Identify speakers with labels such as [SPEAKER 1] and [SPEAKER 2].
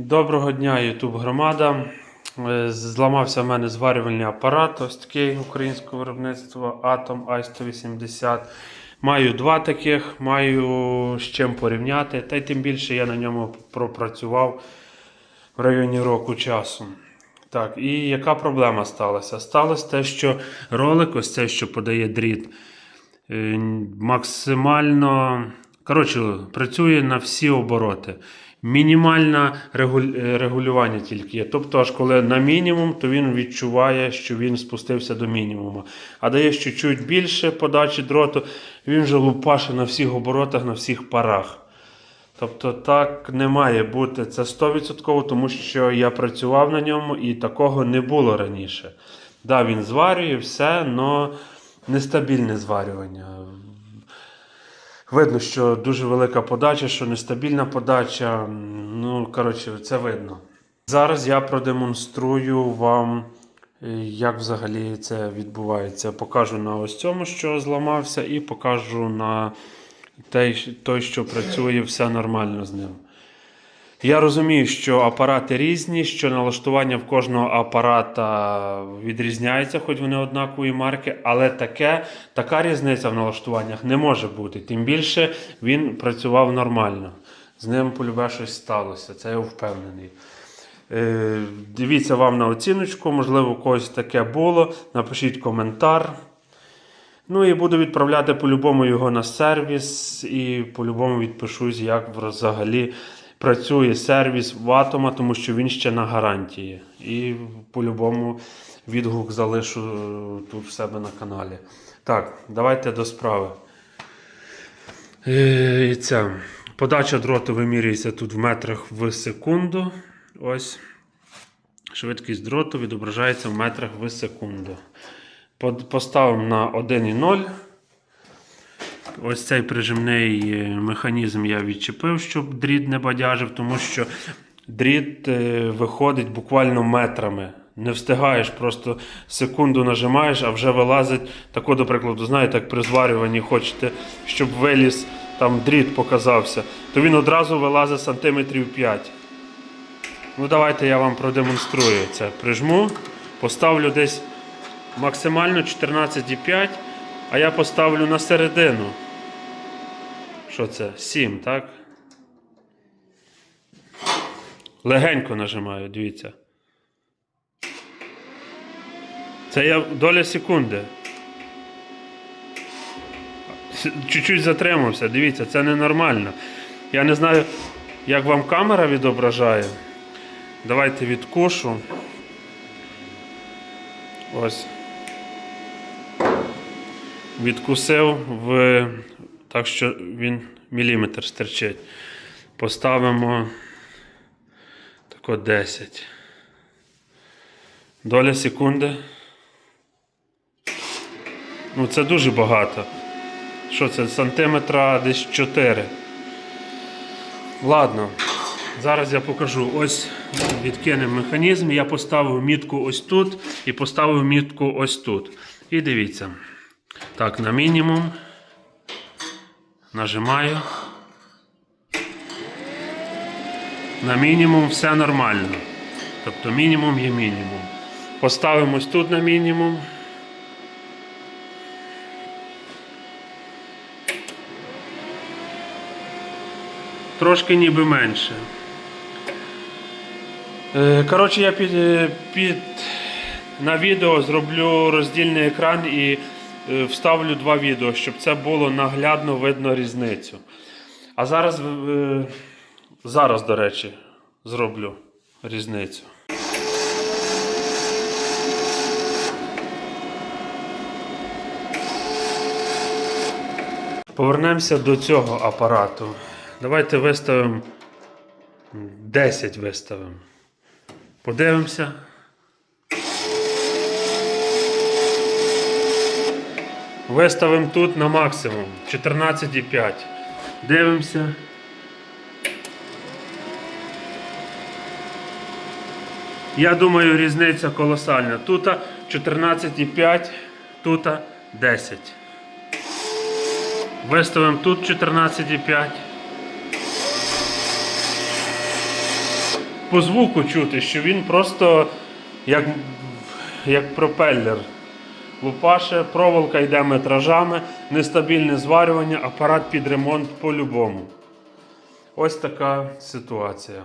[SPEAKER 1] Доброго дня, YouTube громада. Е, Зламався в мене зварювальний апарат, ось такий українського виробництва Atom i180. Маю два таких, маю з чим порівняти. Та й тим більше я на ньому пропрацював в районі року часу. Так, і яка проблема сталася? Сталося те, що ролик, ось цей, що подає дріт, е, максимально коротше, працює на всі обороти. Мінімальне е, регулювання тільки є. Тобто, аж коли на мінімум, то він відчуває, що він спустився до мінімуму. А дає чуть-чуть більше подачі дроту, він вже лупаше на всіх оборотах, на всіх парах. Тобто так не має бути. Це 100%, тому що я працював на ньому і такого не було раніше. Да, він зварює все, але нестабільне зварювання. Видно, що дуже велика подача, що нестабільна подача. Ну, коротше, це видно. Зараз я продемонструю вам, е, як взагалі це відбувається. Покажу на ось цьому, що зламався, і покажу на той, той, що працює, все нормально з ним. Я розумію, що апарати різні, що налаштування в кожного апарата відрізняється, хоч вони однакової марки, але таке, така різниця в налаштуваннях не може бути. Тим більше він працював нормально. З ним полюбе щось сталося, це я впевнений. Е, дивіться вам на оціночку, можливо, когось таке було. Напишіть коментар. Ну і буду відправляти по-любому його на сервіс і по-любому відпишусь, як взагалі працює сервіс в Атома, тому що він ще на гарантії. І по-любому відгук залишу е, тут в себе на каналі. Так, давайте до справи. Е, І ця. Подача дроту вимірюється тут в метрах в секунду. Ось. Швидкість дроту відображається в метрах в секунду. Поставимо на 1,0. Ось цей прижимний е, механізм я відчепив, щоб дріт не бадяжив, тому що дріт е, виходить буквально метрами. Не встигаєш, просто секунду нажимаєш, а вже вилазить. Тако, до прикладу, знаєте, як при зварюванні хочете, щоб виліз, там дріт показався, то він одразу вилазить сантиметрів 5. Ну, давайте я вам продемонструю це. Прижму, поставлю десь максимально 14,5, а я поставлю на середину. Що це? 7, так? Легенько нажимаю, дивіться. Це я доля секунди. Чуть-чуть затримався, дивіться, це ненормально. Я не знаю, як вам камера відображає. Давайте відкушу. Ось. Відкусив в. Так що він міліметр стерчить. Поставимо тако 10. Доля секунди. Ну, це дуже багато. Що це? Сантиметра десь 4. Ладно. Зараз я покажу. Ось відкинемо механізм. Я поставив мітку ось тут і поставив мітку ось тут. І дивіться. Так, на мінімум. Нажимаю. На мінімум все нормально. Тобто мінімум є мінімум. Поставимо ось тут на мінімум. Трошки ніби менше. Е, Коротше, я під, е, під на відео зроблю роздільний екран і вставлю два відео, щоб це було наглядно видно різницю. А зараз, е, зараз, до речі, зроблю різницю. Повернемося до цього апарату. Давайте виставимо 10 виставимо. Подивимося. Виставимо тут на максимум 14,5. Дивимося. Я думаю, різниця колосальна. Тут 14,5, тут 10. Виставимо тут 14,5. по звуку чути, що він просто як, як пропеллер. Лупаше, проволока йде метражами, нестабільне зварювання, апарат під ремонт по-любому. Ось така ситуація.